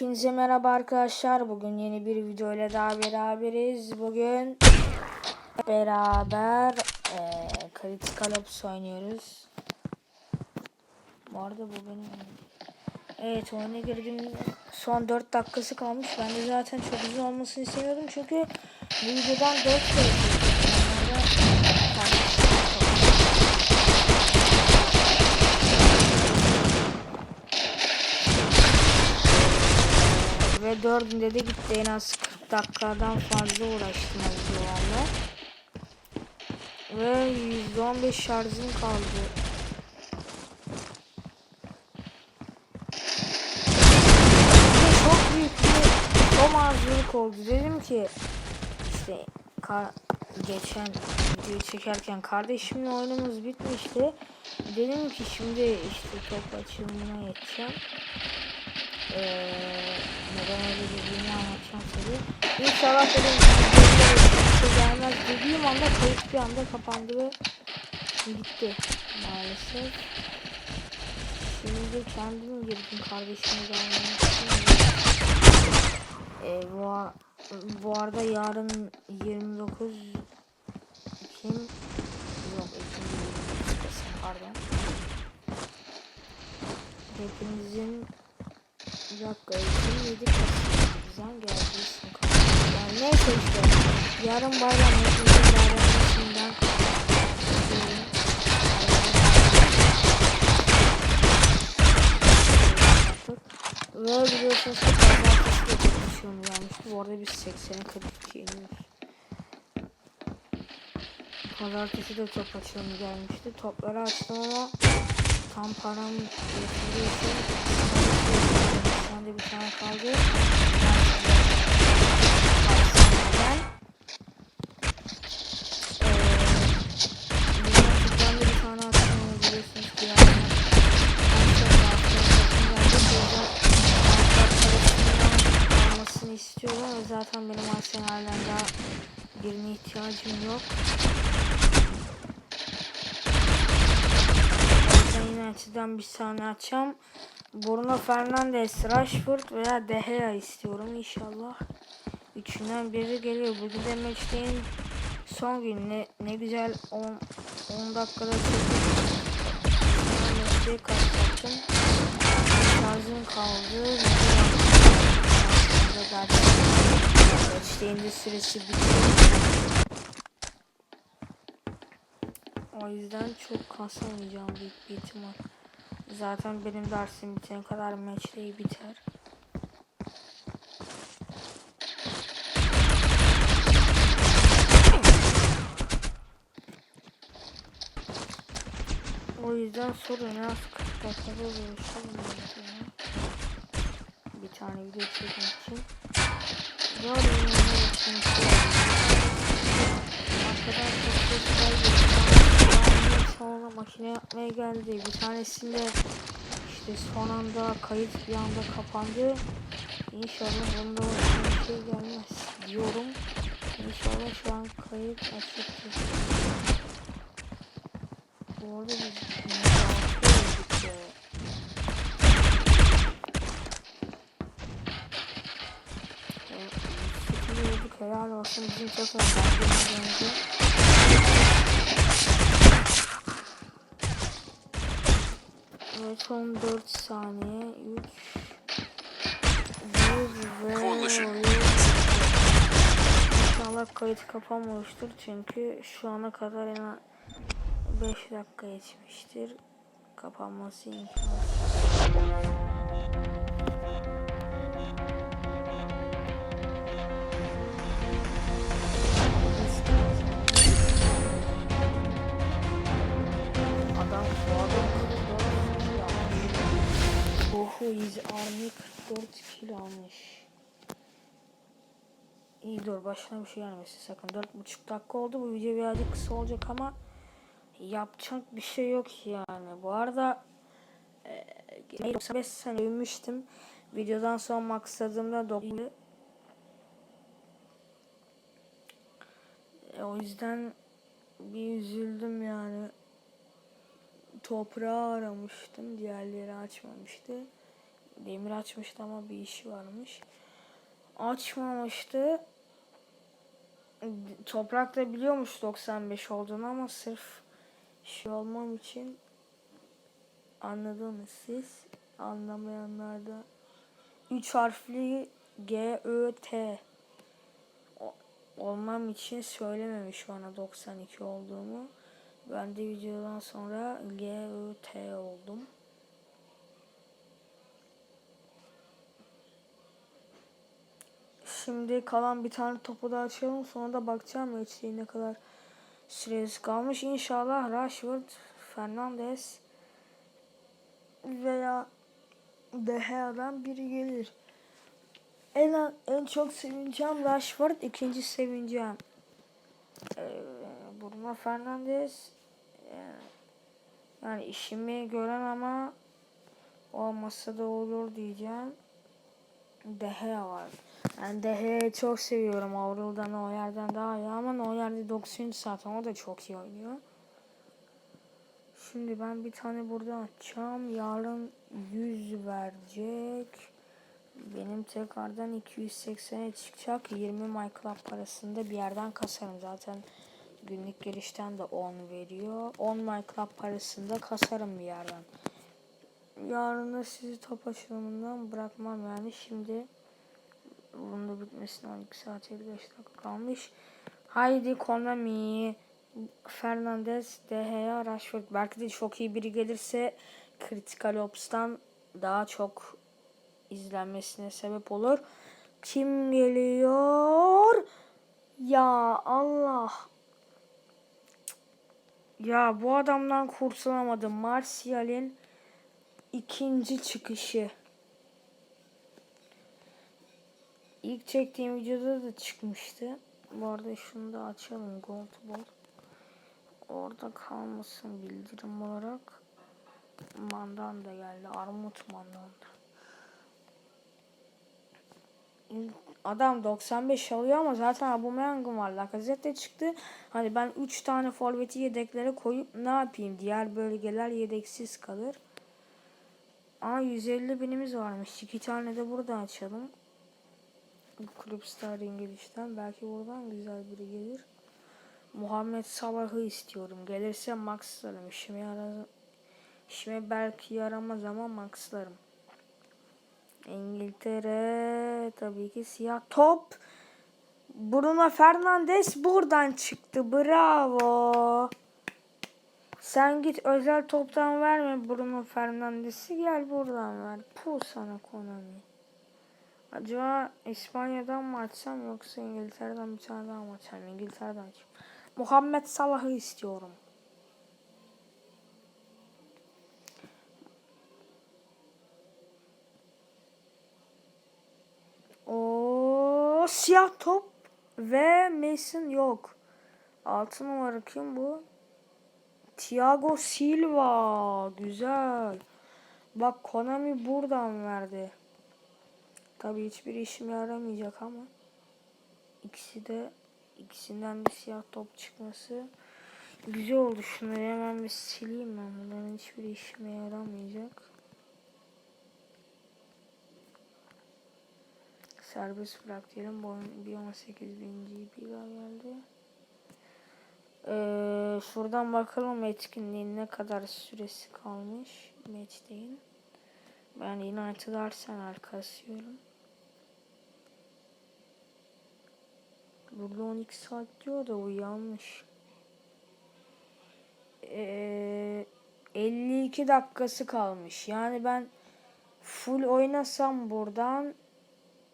Hepinize merhaba arkadaşlar. Bugün yeni bir video ile daha beraberiz. Bugün beraber eee Critical Ops oynuyoruz. Bu arada bu benim. Evet oyuna girdim. Son 4 dakikası kalmış. Ben de zaten çok uzun olmasını istemiyordum. Çünkü bu videodan 4 kere Ve dördünde de gitti en az 40 dakikadan fazla uğraştım o videolarla. Ve %15 şarjım kaldı. Ve çok büyük bir tomazlılık oldu. Dedim ki işte geçen videoyu çekerken kardeşimle oyunumuz bitmişti. Dedim ki şimdi işte top açılımına geçeceğim. Ee, neden öyle dediğimi anlatacağım tabii. İnşallah bir şey gelmez dediğim anda kayıt bir anda kapandı ve gitti maalesef. Şimdi kendim girdim kardeşime gelmemek için. Ee, bu, bu arada yarın 29 Ekim yok Ekim pardon. Hepinizin bir dakika Ekim 7 Kasım'dan geldiği isim Yani neyse işte yarın bayram hepinizin bayramlaşından kutluyorum. Ve biliyorsunuz ki pazartesi de çalışıyorum gelmişti. Bu arada biz 80'e 42 iniyoruz. Pazartesi de top açılımı gelmişti. Topları açtım ama tam param yetmediği için anda bir tane kaldı. Ben eee bir tane attım biliyorsunuz ki yani istiyorum ve zaten benim Arsenal'den daha birine ihtiyacım yok. Ben yine açıdan bir saniye açacağım. Bruno Fernandes, Rashford veya De Gea istiyorum inşallah. Üçünden biri geliyor. Bugün de maçtayım. Son gün ne, ne güzel 10 10 dakikada. Maçtayı kaçırdım. Şarjım kaldı. Maçtayın süresi bitti. O yüzden çok kasamayacağım büyük bir ihtimal. Zaten benim dersim bitene kadar maçtayı biter. O yüzden sorun en az 40 dakikada mesela. Bir tane video çekmek için. Yine için Arkadan çok sesler geliyor. Sonra makine yapmaya geldi. Bir tanesinde işte son anda kayıt bir anda kapandı. İnşallah bunda bir şey gelmez diyorum. İnşallah şu an kayıt açıktır. Bu arada biz ya. Helal olsun bizim çok önemli Evet son 4 saniye 3 1 ve İnşallah kayıt kapanmamıştır çünkü şu ana kadar en az 5 dakika geçmiştir. Kapanması imkansız. İz army 44 kill almış. İyi dur başına bir şey gelmesin sakın. 4,5 dakika oldu. Bu video birazcık kısa olacak ama yapacak bir şey yok yani. Bu arada e, 95 sene övmüştüm. Videodan sonra maksadımda 90 e, o yüzden bir üzüldüm yani. Toprağı aramıştım. Diğerleri açmamıştı. Demir açmıştı ama bir işi varmış. Açmamıştı. Toprak da biliyormuş 95 olduğunu ama sırf şey olmam için anladınız siz. Anlamayanlar da 3 harfli G, Ö, T olmam için söylememiş bana 92 olduğumu. Ben de videodan sonra G, Ö, T oldum. Şimdi kalan bir tane topu da açalım. Sonra da bakacağım ölçüye ne kadar süresi kalmış. İnşallah Rashford, Fernandes veya De Gea'dan biri gelir. En, en çok sevineceğim Rashford, ikinci sevineceğim. Ee, Bruno Fernandes yani işimi gören ama olmasa da olur diyeceğim. De Gea var. Ben De Gea'yı çok seviyorum. Avrupa'dan o yerden daha iyi ama o yerde 90 zaten o da çok iyi oynuyor. Şimdi ben bir tane burada açacağım. Yarın 100 verecek. Benim tekrardan 280'e çıkacak. 20 MyClub parasında bir yerden kasarım. Zaten günlük girişten de 10 veriyor. 10 MyClub parasında kasarım bir yerden. Yarın da sizi top açılımından bırakmam yani. Şimdi bunun da bitmesine 12 saat 55 dakika kalmış. Haydi Konami. Fernandez, De Gea, Rashford. Belki de çok iyi biri gelirse Critical Ops'tan daha çok izlenmesine sebep olur. Kim geliyor? Ya Allah. Ya bu adamdan kurtulamadım. Martial'in ikinci çıkışı. İlk çektiğim videoda da çıkmıştı. Bu arada şunu da açalım. Gold Ball. Orada kalmasın bildirim olarak. Mandan da geldi. Armut mandan. Adam 95 alıyor ama zaten Aubameyang'ın var. Lacazette çıktı. Hani ben 3 tane forveti yedeklere koyup ne yapayım? Diğer bölgeler yedeksiz kalır. Aa 150 binimiz varmış. İki tane de burada açalım. Kulüp Star İngiliz'den. Belki buradan güzel biri gelir. Muhammed Salah'ı istiyorum. Gelirse Max'larım. İşime yarar. İşime belki yaramaz ama Max'larım. İngiltere tabii ki siyah top. Bruno Fernandes buradan çıktı. Bravo. Sen git özel toptan verme Bruno Fernandes'i gel buradan ver. Puh sana Konami. Acaba İspanya'dan mı açsam yoksa İngiltere'den bir tane daha mı açsam? İngiltere'den açayım. Muhammed Salah'ı istiyorum. O siyah top ve Mason yok. Altı numara kim bu? Thiago Silva. Güzel. Bak Konami buradan verdi. Tabii hiçbir işime yaramayacak ama. İkisi de ikisinden bir siyah top çıkması güzel oldu. Şunları hemen bir sileyim ben. Bunların hiçbir işime yaramayacak. Serbest bırak diyelim. Bu oyun bir 18 bin GB daha geldi. Ee, şuradan bakalım etkinliğin ne kadar süresi kalmış. Match'teyin. Ben United Arsenal kasıyorum. Burada 12 saat diyor da yanlış. Ee, 52 dakikası kalmış. Yani ben full oynasam buradan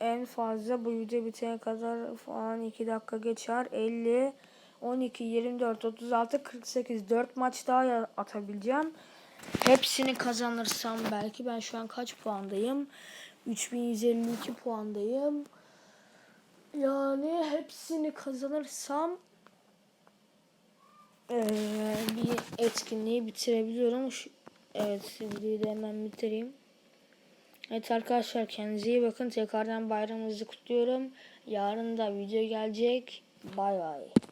en fazla bu video bitene kadar falan 2 dakika geçer. 50, 12, 24, 36, 48 4 maç daha atabileceğim. Hepsini kazanırsam belki ben şu an kaç puandayım? 3152 puandayım. Yani hepsini kazanırsam eee, bir etkinliği bitirebiliyorum. Şu, evet videoyu da hemen bitireyim. Evet arkadaşlar kendinize iyi bakın. Tekrardan bayramınızı kutluyorum. Yarın da video gelecek. Bay bay.